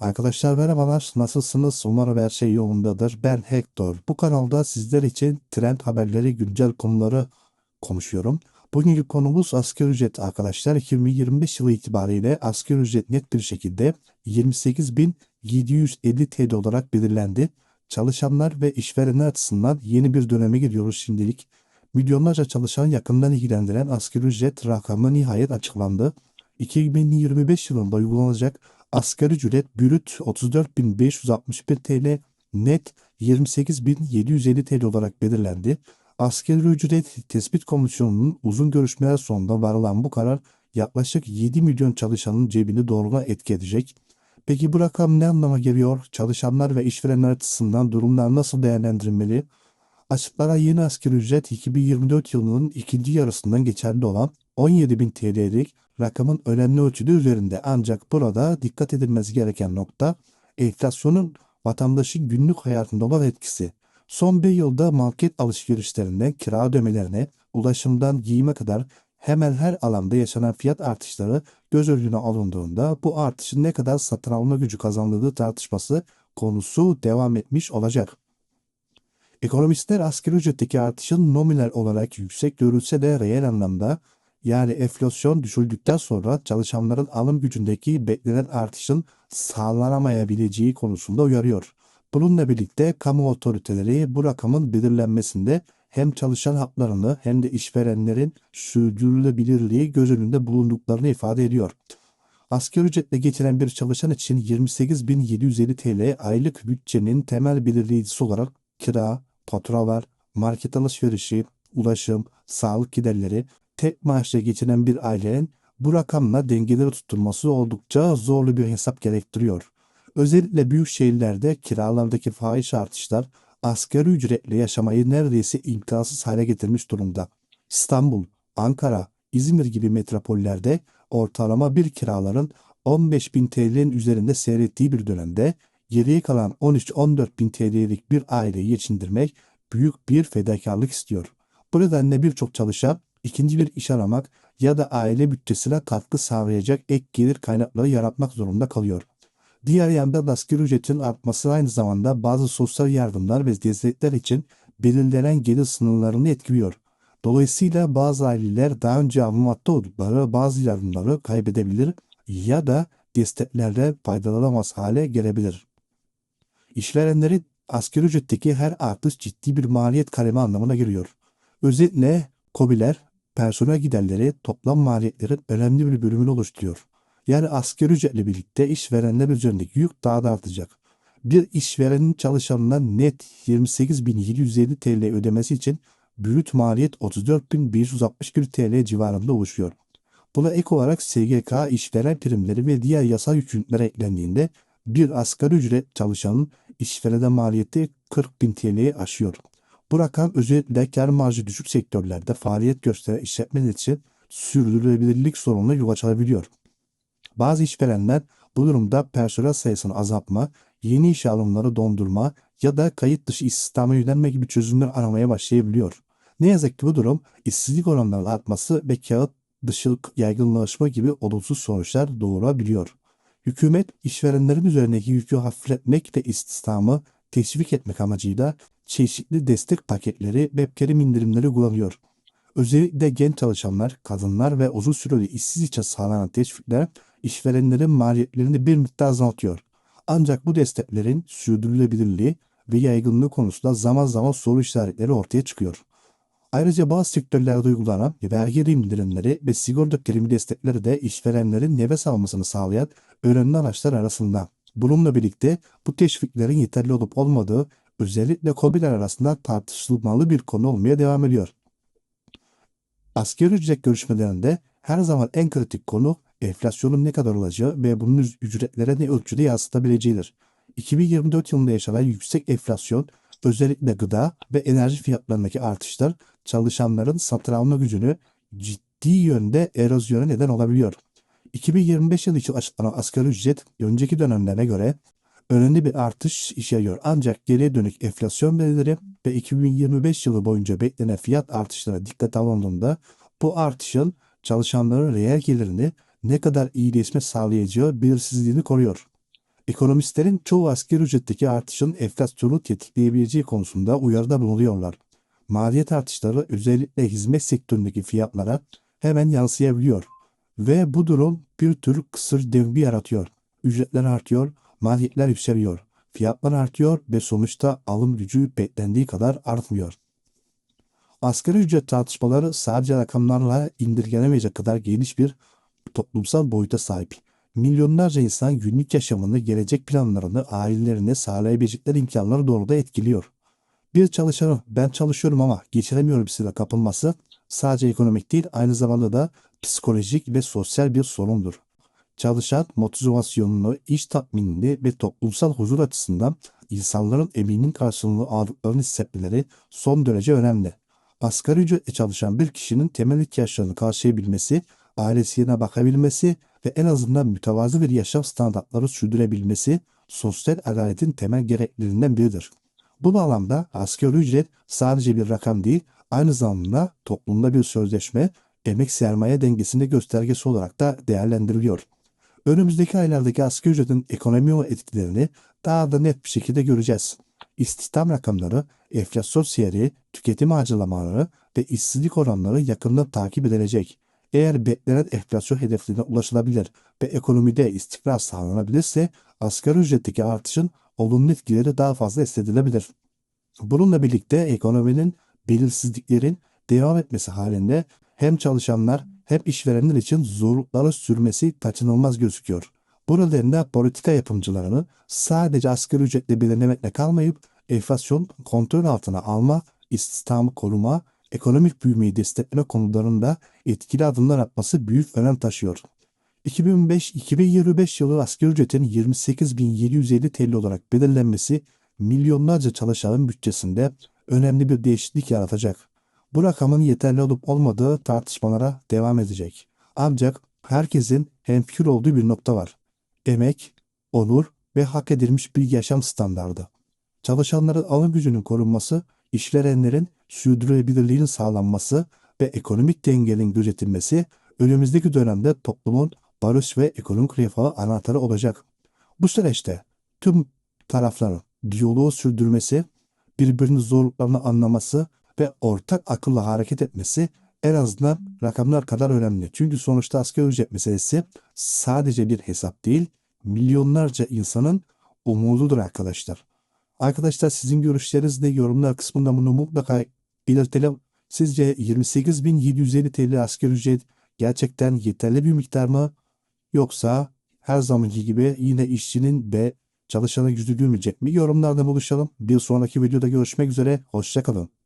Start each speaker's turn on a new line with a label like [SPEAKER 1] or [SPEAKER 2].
[SPEAKER 1] Arkadaşlar merhabalar, nasılsınız? Umarım her şey yolundadır. Ben Hector. Bu kanalda sizler için trend haberleri, güncel konuları konuşuyorum. Bugünkü konumuz asgari ücret arkadaşlar. 2025 yılı itibariyle asgari ücret net bir şekilde 28.750 TL olarak belirlendi. Çalışanlar ve işverenler açısından yeni bir döneme giriyoruz şimdilik. Milyonlarca çalışan yakından ilgilendiren asgari ücret rakamı nihayet açıklandı. 2025 yılında uygulanacak asgari ücret brüt 34.561 TL, net 28.750 TL olarak belirlendi. Asgari ücret tespit komisyonunun uzun görüşmeler sonunda varılan bu karar yaklaşık 7 milyon çalışanın cebini doğrudan etki edecek. Peki bu rakam ne anlama geliyor? Çalışanlar ve işverenler açısından durumlar nasıl değerlendirilmeli? Açıklara yeni asgari ücret 2024 yılının ikinci yarısından geçerli olan 17.000 TL'lik rakamın önemli ölçüde üzerinde ancak burada dikkat edilmesi gereken nokta enflasyonun vatandaşın günlük hayatında olan etkisi. Son bir yılda market alışverişlerinden kira ödemelerine, ulaşımdan giyime kadar hemen her alanda yaşanan fiyat artışları göz önüne alındığında bu artışın ne kadar satın alma gücü kazandığı tartışması konusu devam etmiş olacak. Ekonomistler asgari ücretteki artışın nominal olarak yüksek görülse de reel anlamda yani enflasyon düşüldükten sonra çalışanların alım gücündeki beklenen artışın sağlanamayabileceği konusunda uyarıyor. Bununla birlikte kamu otoriteleri bu rakamın belirlenmesinde hem çalışan haklarını hem de işverenlerin sürdürülebilirliği göz önünde bulunduklarını ifade ediyor. Asgari ücretle geçinen bir çalışan için 28.750 TL aylık bütçenin temel belirleyicisi olarak kira, faturalar, market alışverişi, ulaşım, sağlık giderleri, tek maaşla geçinen bir ailenin bu rakamla dengeleri tutturması oldukça zorlu bir hesap gerektiriyor. Özellikle büyük şehirlerde kiralardaki fahiş artışlar asgari ücretle yaşamayı neredeyse imkansız hale getirmiş durumda. İstanbul, Ankara, İzmir gibi metropollerde ortalama bir kiraların 15 bin TL'nin üzerinde seyrettiği bir dönemde geriye kalan 13-14 bin TL'lik bir aileyi geçindirmek büyük bir fedakarlık istiyor. Bu nedenle birçok çalışan ikinci bir iş aramak ya da aile bütçesine katkı sağlayacak ek gelir kaynakları yaratmak zorunda kalıyor. Diğer yandan asgari ücretin artması aynı zamanda bazı sosyal yardımlar ve destekler için belirlenen gelir sınırlarını etkiliyor. Dolayısıyla bazı aileler daha önce alınmakta oldukları bazı yardımları kaybedebilir ya da desteklerle faydalanamaz hale gelebilir. İşverenlerin asgari ücretteki her artış ciddi bir maliyet kalemi anlamına geliyor. Özetle KOBİ'ler personel giderleri toplam maliyetlerin önemli bir bölümünü oluşturuyor. Yani asgari ücretle birlikte işverenler üzerindeki yük daha da artacak. Bir işverenin çalışanına net 28.750 TL ödemesi için brüt maliyet 34.161 TL civarında oluşuyor. Buna ek olarak SGK, işveren primleri ve diğer yasal yükümlülükler eklendiğinde bir asgari ücret çalışanın işverene maliyeti 40.000 TL'yi aşıyor. Bu rakam özellikle kar marjı düşük sektörlerde faaliyet gösteren işletmeler için sürdürülebilirlik sorununa yol açabiliyor. Bazı işverenler bu durumda personel sayısını azaltma, yeni iş alımları dondurma ya da kayıt dışı istihdama yönelme gibi çözümler aramaya başlayabiliyor. Ne yazık ki bu durum işsizlik oranlarının artması ve kağıt dışı yaygınlaşma gibi olumsuz sonuçlar doğurabiliyor. Hükümet işverenlerin üzerindeki yükü hafifletmek ve istihdamı teşvik etmek amacıyla çeşitli destek paketleri ve prim indirimleri kullanıyor. Özellikle genç çalışanlar, kadınlar ve uzun süreli işsiz için sağlanan teşvikler işverenlerin maliyetlerini bir miktar azaltıyor. Ancak bu desteklerin sürdürülebilirliği ve yaygınlığı konusunda zaman zaman soru işaretleri ortaya çıkıyor. Ayrıca bazı sektörlerde uygulanan vergi indirimleri ve sigorta primi destekleri de işverenlerin nefes almasını sağlayan önemli araçlar arasında. Bununla birlikte bu teşviklerin yeterli olup olmadığı özellikle KOBİ'ler arasında tartışılmalı bir konu olmaya devam ediyor. Asgari ücret görüşmelerinde her zaman en kritik konu enflasyonun ne kadar olacağı ve bunun ücretlere ne ölçüde yansıtabileceğidir. 2024 yılında yaşanan yüksek enflasyon özellikle gıda ve enerji fiyatlarındaki artışlar çalışanların satın alma gücünü ciddi yönde erozyona neden olabiliyor. 2025 yılı için açıklanan asgari ücret önceki dönemlerine göre önemli bir artış yaşıyor. Ancak geriye dönük enflasyon verileri ve 2025 yılı boyunca beklenen fiyat artışlarına dikkat alındığında bu artışın çalışanların reel gelirini ne kadar iyileşme sağlayacağı belirsizliğini koruyor. Ekonomistlerin çoğu asgari ücretteki artışın enflasyonu tetikleyebileceği konusunda uyarıda bulunuyorlar. Maliyet artışları özellikle hizmet sektöründeki fiyatlara hemen yansıyabiliyor ve bu durum bir tür kısır döngü yaratıyor. Ücretler artıyor, maliyetler yükseliyor, fiyatlar artıyor ve sonuçta alım gücü beklendiği kadar artmıyor. Asgari ücret tartışmaları sadece rakamlarla indirgenemeyecek kadar geniş bir toplumsal boyuta sahip. Milyonlarca insan günlük yaşamını, gelecek planlarını, ailelerine sağlayabilecekleri imkanları doğruda etkiliyor. Bir çalışanın ben çalışıyorum ama geçiremiyorum hissine kapılması sadece ekonomik değil aynı zamanda da psikolojik ve sosyal bir sorundur. Çalışan motivasyonunu, iş tatminini ve toplumsal huzur açısından insanların emeğinin karşılığını aldıklarını hissetmeleri son derece önemli. Asgari ücretle çalışan bir kişinin temel ihtiyaçlarını karşılayabilmesi, ailesine bakabilmesi ve en azından mütevazı bir yaşam standartları sürdürebilmesi sosyal adaletin temel gereklerinden biridir. Bu bağlamda asgari ücret sadece bir rakam değil, aynı zamanda toplumda bir sözleşme, emek sermaye dengesinde göstergesi olarak da değerlendiriliyor. Önümüzdeki aylardaki asgari ücretin ekonomi etkilerini daha da net bir şekilde göreceğiz. İstihdam rakamları, enflasyon seyri, tüketim harcamaları ve işsizlik oranları yakından takip edilecek. Eğer beklenen enflasyon hedeflerine ulaşılabilir ve ekonomide istikrar sağlanabilirse asgari ücretteki artışın olumlu etkileri daha fazla hissedilebilir. Bununla birlikte ekonominin belirsizliklerin devam etmesi halinde hem çalışanlar hem işverenler için zorlukları sürmesi kaçınılmaz gözüküyor. Bu nedenle politika yapımcılarını sadece asgari ücretle belirlemekle kalmayıp enflasyon kontrol altına alma, istihdamı koruma, ekonomik büyümeyi destekleme konularında etkili adımlar atması büyük önem taşıyor. 2005-2025 yılı asgari ücretin 28.750 TL olarak belirlenmesi milyonlarca çalışanın bütçesinde önemli bir değişiklik yaratacak. Bu rakamın yeterli olup olmadığı tartışmalara devam edecek. Ancak herkesin hemfikir olduğu bir nokta var. Emek, onur ve hak edilmiş bir yaşam standardı. Çalışanların alım gücünün korunması, işverenlerin sürdürülebilirliğinin sağlanması ve ekonomik dengenin gözetilmesi önümüzdeki dönemde toplumun barış ve ekonomik refahı anahtarı olacak. Bu süreçte tüm tarafların diyaloğu sürdürmesi, birbirinin zorluklarını anlaması ve ortak akılla hareket etmesi en azından rakamlar kadar önemli. Çünkü sonuçta asgari ücret meselesi sadece bir hesap değil, milyonlarca insanın umududur arkadaşlar. Arkadaşlar sizin görüşleriniz ne? Yorumlar kısmında bunu mutlaka belirtelim. Sizce 28.750 TL asgari ücret gerçekten yeterli bir miktar mı? Yoksa her zamanki gibi yine işçinin ve çalışanın yüzü gülmeyecek mi? Yorumlarda buluşalım. Bir sonraki videoda görüşmek üzere. Hoşçakalın.